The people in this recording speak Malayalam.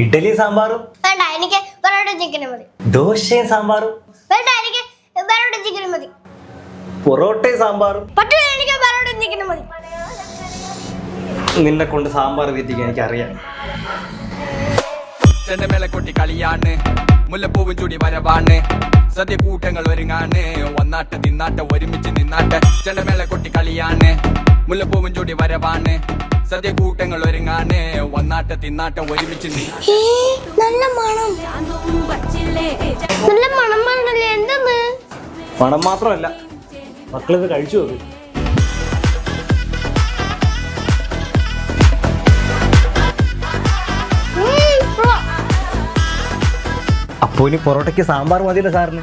ഇഡ്ഡലി സാമ്പാറും വേണ്ട എനിക്ക് പൊറോട്ട ചിക്കനും മതി. ദോശയും സാമ്പാറും വേണ്ട എനിക്ക് പൊറോട്ട ചിക്കനും മതി. പൊറോട്ടയും സാമ്പാറും പറ്റില്ല എനിക്ക് പൊറോട്ട ചിക്കനും മതി. നിന്നെ കൊണ്ട് സാമ്പാർ തീറ്റിക്കാൻ എനിക്കറിയാം. ചെണ്ടമേള കൊട്ടി കളിയാണ്. മുല്ലപ്പൂവും ചൂടി വരവാണ്. സദ്യ കൂട്ടങ്ങൾ ഒരുങ്ങാണ്. വന്നാട്ട് തിന്നാട്ട് ഒരുമിച്ച് നിന്നാട്ട്. ചെണ്ടമേള കൊട്ടി കളിയാണ്. മുല്ലപ്പൂവും ചൂടി വരവാണ്. സദ്യ കൂട്ടങ്ങൾ ഒരുങ്ങാണ്. വന്നാട്ട തിന്നാട്ട ഒരുമിച്ച് നി- നല്ല മണം. നല്ല മണം പറഞ്ഞല്ലേ എന്തെന്ന്? പണം മാത്രമല്ല മക്കളിത് കഴിച്ചു നോക്കി. ഇനി പൊറോട്ടയ്ക്ക് സാമ്പാർ മതിയല്ലോ സാറിന്?